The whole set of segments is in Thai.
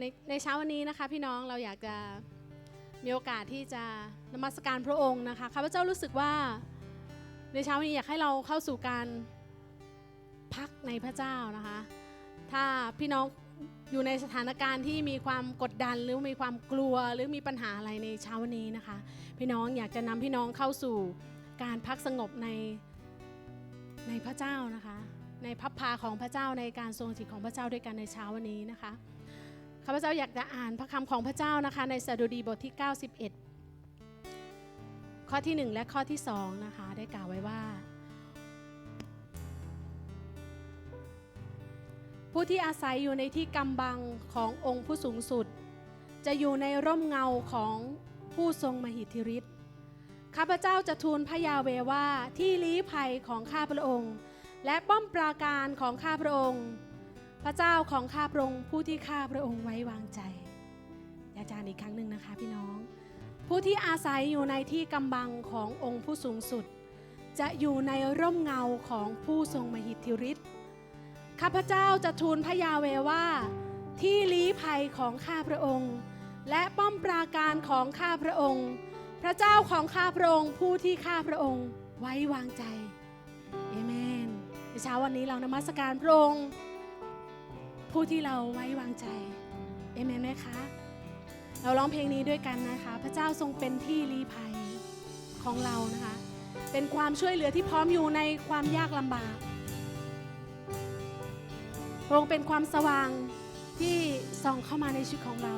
ในในเช้าวันนี้นะคะพี่น้องเราอยากจะมีโอกาสที่จะนมัสการพระองค์นะคะข้าพเจ้ารู้สึกว่าในเช้าวันนี้อยากให้เราเข้าสู่การพักในพระเจ้านะคะ ถ้าพี่น้องอยู่ในสถานการณ์ที่มีความกดดันหรือมีความกลัวหรือมีปัญหาอะไรในเช้าวันนี้นะคะ พี่น้องอยากจะนำพี่น้องเข้าสู่การพักสงบในในพระเจ้านะคะ ในพับพาของพระเจ้าในการทรงสถิตของพระเจ้าด้วยกันในเช้าวันนี้นะคะ ข้าพเจ้าอยากจะอ่านพระคำของพระเจ้านะคะ ในสดุดีบทที่ 91 ข้อที่ 1 และข้อที่2นะคะได้กล่าวไว้ว่า ผู้ที่อาศัยอยู่ในที่กำบังขององค์ผู้สูงสุด จะอยู่ในร่มเงาของผู้ทรงมหิทธิฤทธิ์ข้าพเจ้าจะทูลพระยาเวว่าที่ลี้ภัยของข้าพระองค์ และป้อมปราการของข้าพระองค์ พระเจ้าของข้าพระองค์ผู้ที่ข้าพระองค์ไว้วางใจอาจะอ่านอีกครั้งหนึ่งนะคะพี่น้อง ผู้ที่อาศัยอยู่ในที่กำบังขององค์ผู้สูงสุด จะอยู่ในร่มเงาของผู้ทรงมหิทธิฤทธิ์ข้าพเจ้าจะทูลพระยาเวว่า ที่ลี้ภัยของข้าพระองค์ และป้อมปราการของข้าพระองค์ พระเจ้าของข้าพระองค์ผู้ที่ข้าพระองค์ไว้วางใจเอเมนในเช้าวันนี้เรานมัสการพระองค์ ผู้ที่เราไว้วางใจเอเมนไหมคะ เราร้องเพลงนี้ด้วยกันนะคะ พระเจ้าทรงเป็นที่ลี้ภัยของเรานะคะ เป็นความช่วยเหลือที่พร้อมอยู่ในความยากลำบากพระองค์เป็นความสว่างที่ส่องเข้ามาในชีวิตของเรา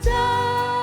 down.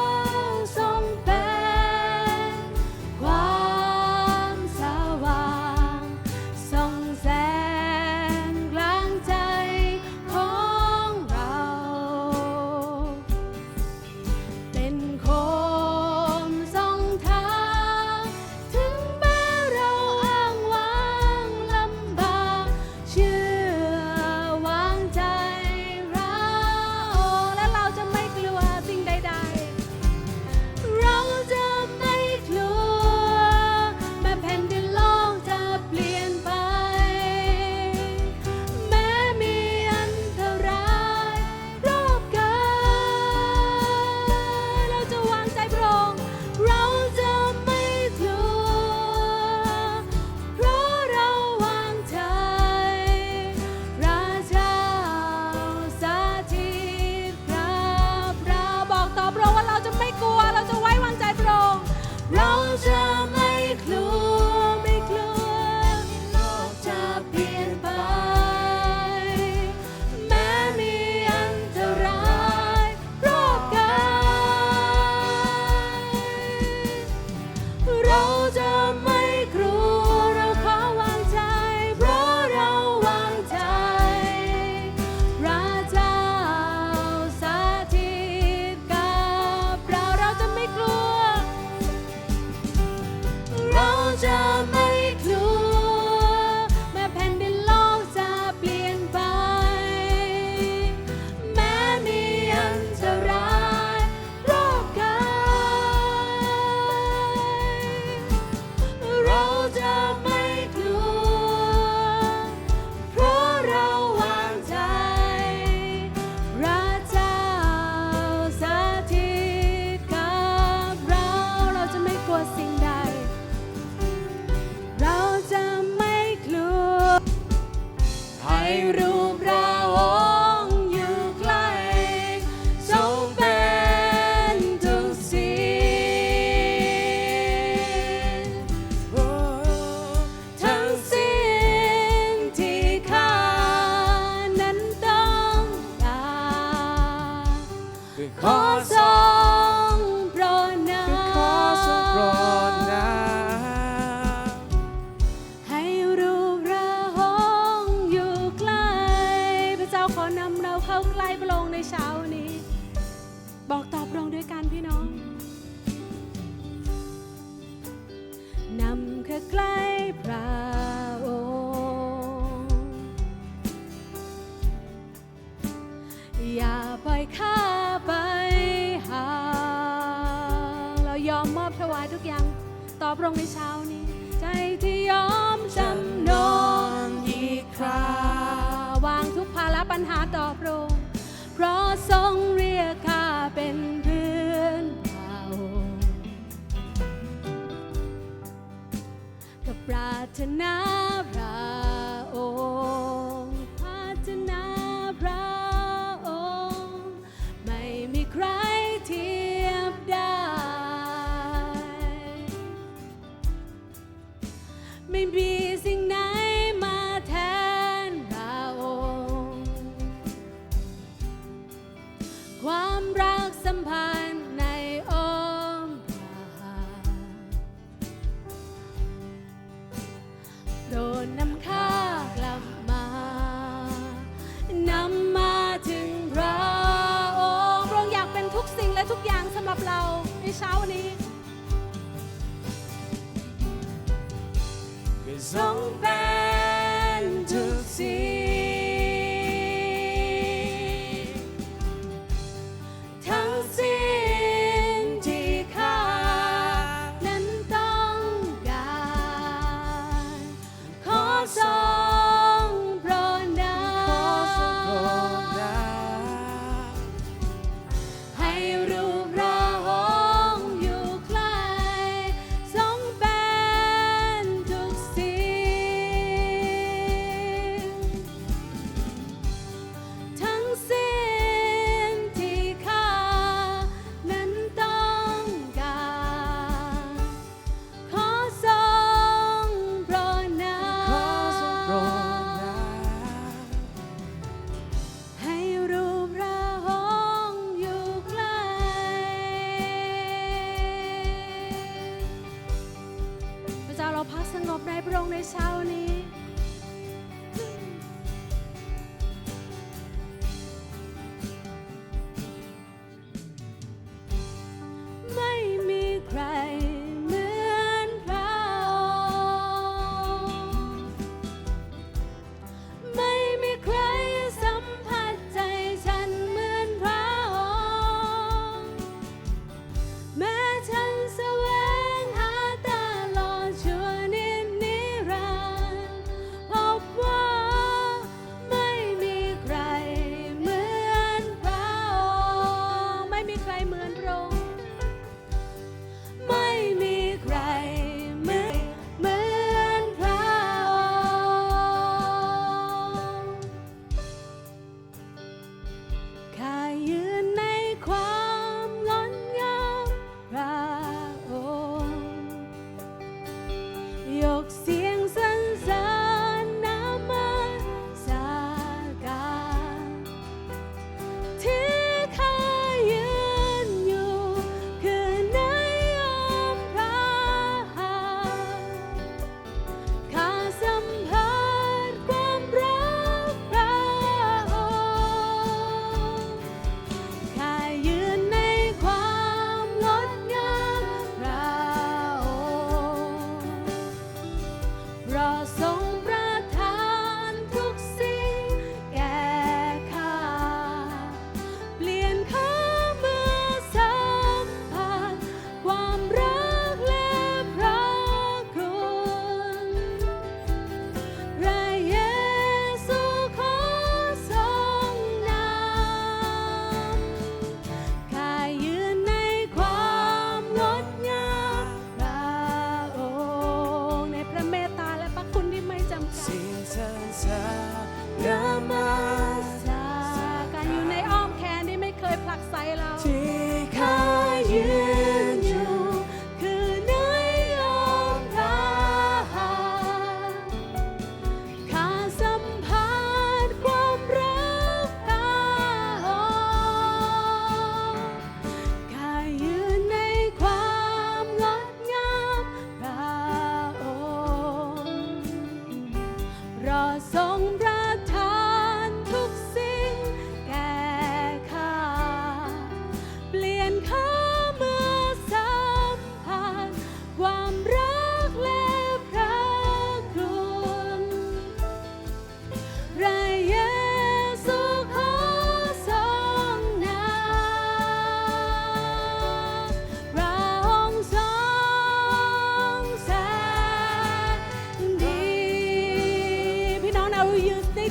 ทร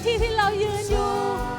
ที่ที่เรายืนอยู่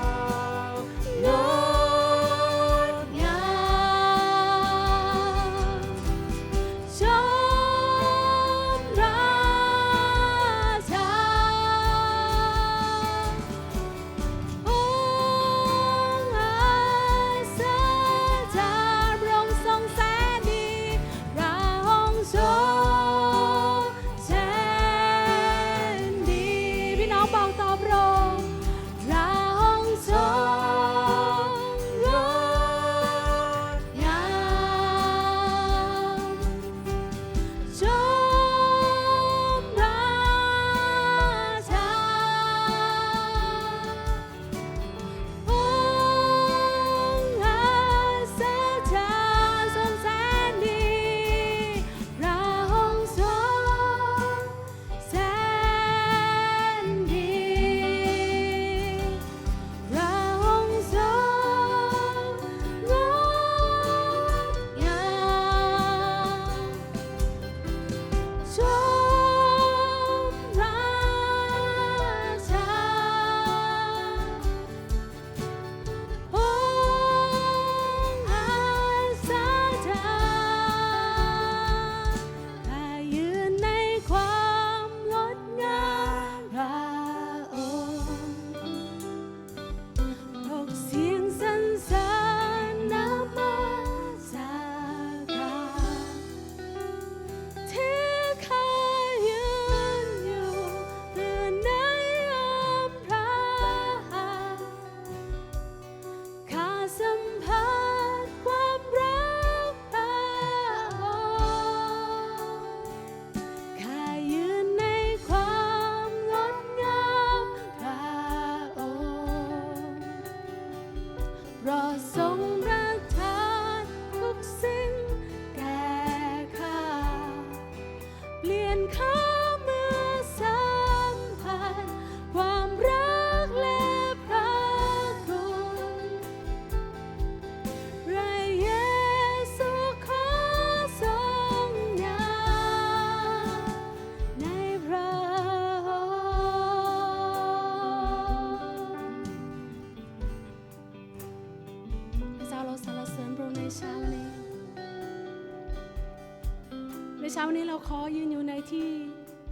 เช้านี้เราขอยืนอยู่ในที่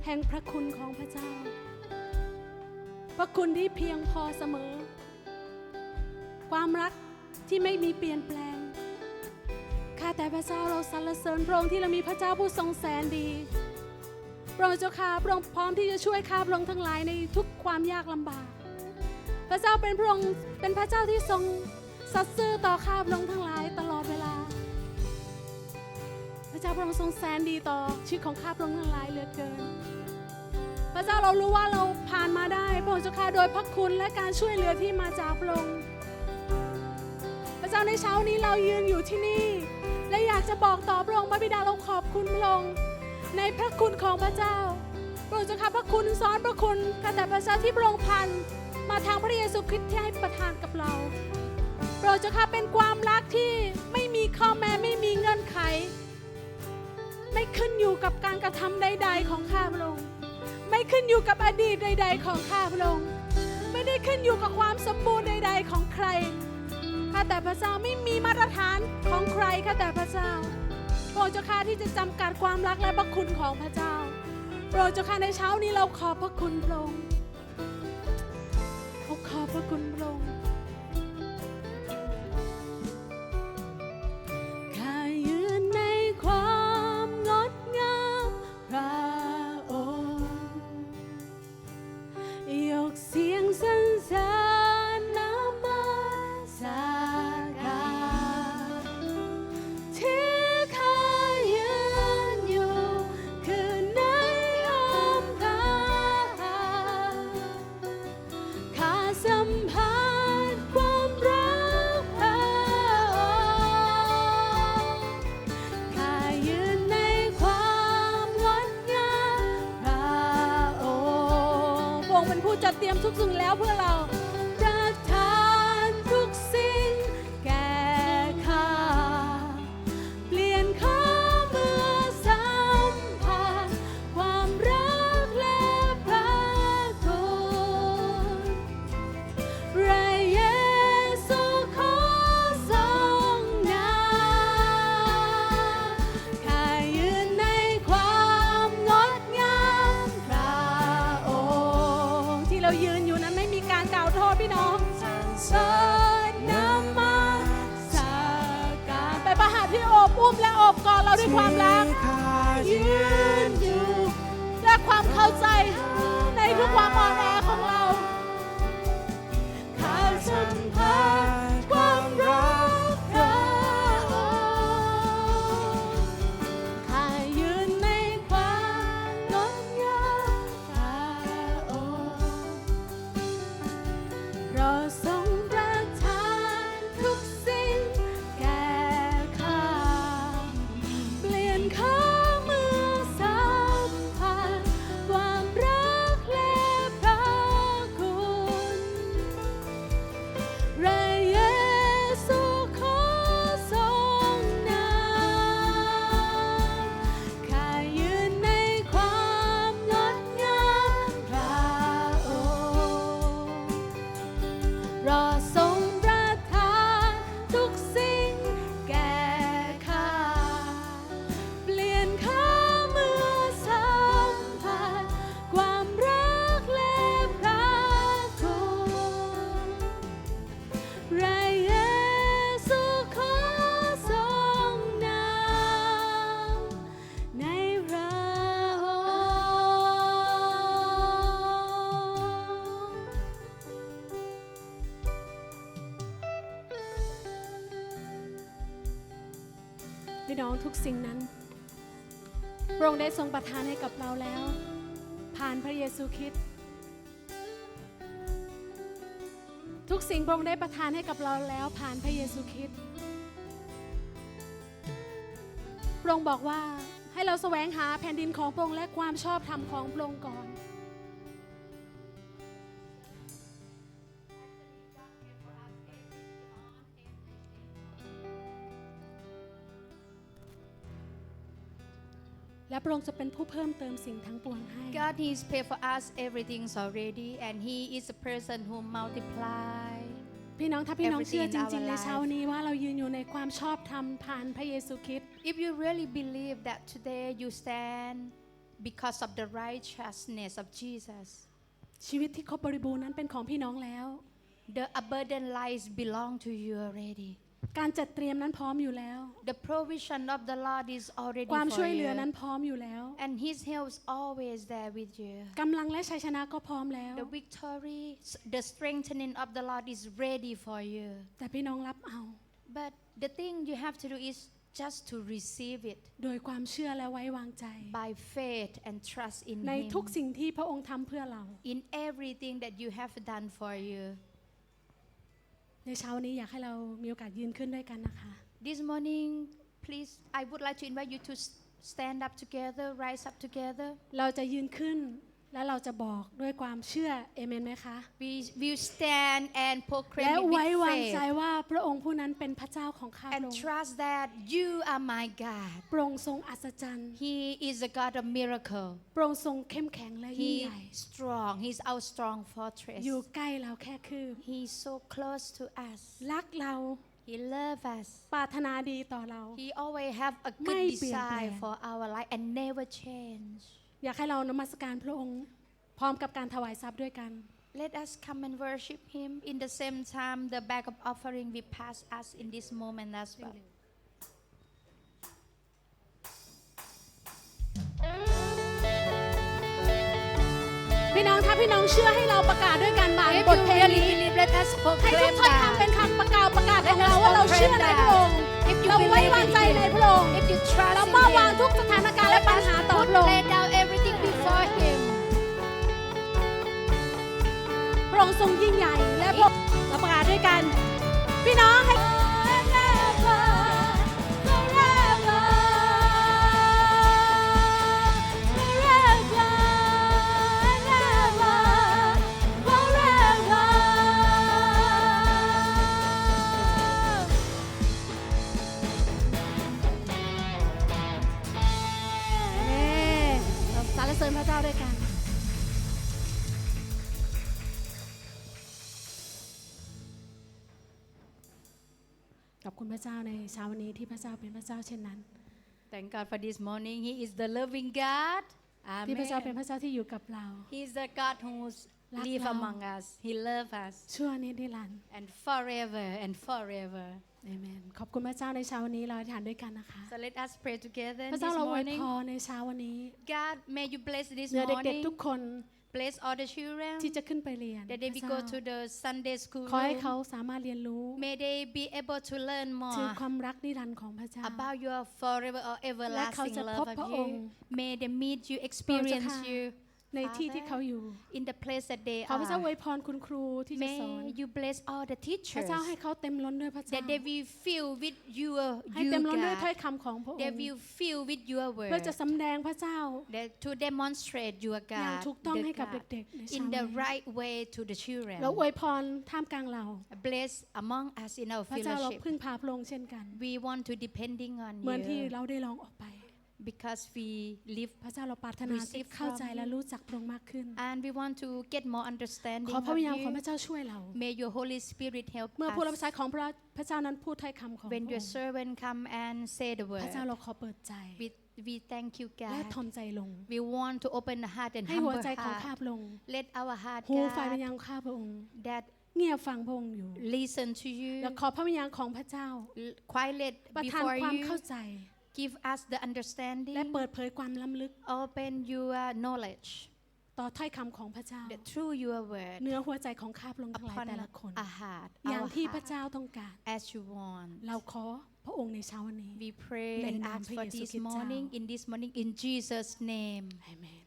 แห่งพระคุณของพระเจ้า พระคุณที่เพียงพอเสมอ ความรักที่ไม่มีเปลี่ยนแปลง ข้าแต่พระเจ้าเราสรรเสริญพระองค์ที่เรามีพระเจ้าผู้ทรงแสนดี พระองค์เจ้าข้าพระองค์พร้อมที่จะช่วยข้าพระองค์ทั้งหลายในทุกความยากลำบาก พระเจ้าเป็นพระองค์เป็นพระเจ้าที่ทรงสัตย์ซื่อต่อข้าพระองค์ทั้งหลาย พระองค์ทรงแสนดีต่อชีวิตของข้าพระองค์ทั้งหลายเหลือเกิน พระเจ้าเรารู้ว่าเราผ่านมาได้พระองค์เจ้าข้าโดยพระคุณและการช่วยเหลือที่มาจากพระองค์ พระเจ้าในเช้านี้เรายืนอยู่ที่นี่ และอยากจะบอกต่อพระองค์พระบิดาเราขอบคุณพระองค์ในพระคุณของพระเจ้าพระองค์เจ้าข้าพระคุณซ้อนพระคุณข้าแต่พระเจ้าที่พระองค์พันมาทางพระเยซูคริสต์ที่ให้ประทานกับเราพระองค์เจ้าข้าเป็นความรักที่ไม่มีข้อแม้ไม่มีเงื่อนไข ไม่ขึ้นอยู่กับการกระทำใด ๆ ของข้าพระองค์ไม่ขึ้นอยู่กับอดีตใด ๆ ของข้าพระองค์ไม่ได้ขึ้นอยู่กับความสมบูรณ์ใด ๆ ของใครข้าแต่พระเจ้าไม่มีมาตรฐานของใครข้าแต่พระเจ้าโปรดเจ้าข้าที่จะจำกัดความรักและพระคุณของพระเจ้าโปรดเจ้าข้าในเช้านี้เราขอบพระคุณพระองค์ ทุกสิ่งนั้นพระองค์ได้ทรงประทานให้กับเราแล้ว ผ่านพระเยซูคริสต์ทุกสิ่งพระองค์ได้ประทานให้กับเราแล้วผ่านพระเยซูคริสต์พระองค์บอกว่าให้เราแสวงหาแผ่นดินของพระองค์และความชอบธรรมของพระองค์ก่อน และพระองค์จะเป็นผู้เพิ่มเติมสิ่งทั้งปวงให้ God He's paid for us everything's already and He is a person who multiply พี่น้องถ้าพี่น้องเชื่อ Everything จ in ริงๆ our ใน life เช้านี้ว่าเรายืนอยู่ในความชอบธรรมผ่านพระเยซูคริสต์ If you really believe that today you stand because of the righteousness of Jesus ชีวิตที่ครบบริบูรณ์นั้นเป็นของพี่น้องแล้ว the abundant life belong to you already การจัดเตรียมนั้นพร้อมอยู่แล้ว The provision of the Lord is already ความ for ช่วยเหลือ you. นั้นพร้อมอยู่แล้ว And His help is always there with you. กำลังและชัยชนะก็พร้อมแล้ว The victory, the strengthening of the Lord is ready for you. แต่พี่น้องรับเอา But the thing you have to do is just to receive it โดยความเชื่อและไว้วางใจ by faith and trust in ใน Him. ทุกสิ่งที่พระองค์ทำเพื่อเรา In everything that you have done for you. ในเช้านี้อยากให้เรามีโอกาสยืนขึ้นด้วยกันนะคะ This morning, please, I would like to invite you to s- stand up together, rise up together. เราจะยืนขึ้น และเราจะบอกด้วยความเชื่อเอเมนไหมคะ We will stand and และ proclaim it ไว้ with วางใจ faith ว่าพระองค์ผู้นั้นเป็นพระเจ้าของข้าพระ and องค์ trust that you are my God. พระองค์ทรงอัศจรรย์ He is a God of miracle. พระองค์ทรงเข้มแข็งและยิ่ง He ใหญ่ strong. He's our strong fortress. อยู่ใกล้เราแค่คืบ He's so close to us. รักเรา He loves us. ปรารถนาดีต่อเรา He always have a ไม่ good เปลี่ยนแปลง desire for our life and never change. อยากให้เรานมัสการพระองค์พร้อมกับการถวายทรัพย์ด้วยกัน Let us come and worship Him. In the same time, the bag of offering will pass us in this moment as well. พี่น้องถ้าพี่น้องเชื่อให้เราประกาศด้วยกันบาง If บ you ทเพลง really นี้ believe, let us ให้ทุก proclaim ท่านทำเป็น that. คำประกาศประกาศของ Let us เราว่าเราเชื่อ proclaim ใน that. พระองค์ If you เราไว้ believe วาง in ใจ Him, ในพระองค์ if you trust เรา in มอบวาง Him, ทุกสถานการณ์และปัญหาต่อ put พระองค์ ระองค์ทรงยิ่งใหญ่ และพระองค์เราประกาศด้วยกัน พี่น้องให้ เจ้าในเช้าวันนี้ที่พระเจ้าเป็นพระเจ้าเช่นนั้น Thank God for this morning. He is the loving God. ที่พระเจ้าเป็น Amen. พระเจ้าที่อยู่กับเรา He is the God who รัก live เรา among us. He loves us ชั่วนิดนิรันดร์ and forever and forever. เอเมนขอบคุณพระเจ้าในเช้าวันนี้เราอธิษฐานด้วยกันนะคะ So let us pray together พระ this เจ้าเราอวย morning. พรในเช้าวันนี้ God, may you bless this เหนือเด็ก morning. ๆทุกคน Bless all the children ที่จะขึ้นไปเรียน that they พ will ระ go เจ้า to the Sunday school ขอให้ room. เขาสามารถเรียนรู้ May they be able to learn ถึง more ความรักนิรันดร์ของพระเจ้า about your forever or และเขา everlasting จะพบ love พระ of องค์ you. May they meet you, experience ค่ะ you ในที่ที่เขาอยู่ in the place that they ขอพระเจ้าอว are. ยพรคุณครูที่จะสอน May you bless all the พระ teachers เจ้าให้เขาเต็มล้นด้วยพระเจ้า that they will fill with your ให้ you เต็มล้นด้วยถ้อย God. คำของพระอง They ค์ will fill with your เพื่อ word จะสำแดงพระเจ้า that to demonstrate your อย่าง God, ถูกต้อง the ให้กับ God เด็กๆในเช้า in นี้ the right way to the children. เราอวยพรท่ามกลางเรา Bless among us in our พระเจ้าเรา fellowship. พึ่งพาพระองค์เช่นกัน We want to depending on เหมือนที่ you เราได้ลองออกไป because we live พระเจ้าเราปรารถนาจะ Receive เข้าใจ from และ you รู้จักพระองค์มากขึ้น and we want to get more understanding ขอพระ of วิญญาณของ you. พระเจ้าช่วยเรา May your Holy Spirit help เมื่อผู้รับ us. ใช้ของพระพระเจ้านั้นพูดถ้อยคำของพระ When อ your งค์ servant come and say the พระ word, เจ้าเราขอเปิดใจ we, we thank you, และ God. ทอมใจลง We want to open the heart and ให้หัว humble ใจของข้า heart. พระองค์ Let our heart, หูฝ่ายวิญ God, ญาณของข้าพระองค์ that เงียบฟังพระองค์อยู่ listen to you, และขอพระวิญญาณของพระเจ้า l- quiet ประทาน before ความ you, เข้าใจ give us the และ understanding, เปิดเผยความล้ำลึก open your knowledge ต่อถ้อยคำของพระเจ้า that through your word เนื้อหัวใจของข้าพระองค์ทั้งหลาย upon แต่ละคน a heart, อย่าง our ที่พระ heart, เจ้าต้องการ as you want. เราขอพระองค์ในเช้าวันนี้ We pray ใน and นาม ask พระ for เยซู this คริสต์เจ้า morning, in this morning, in Jesus' name. อาเมน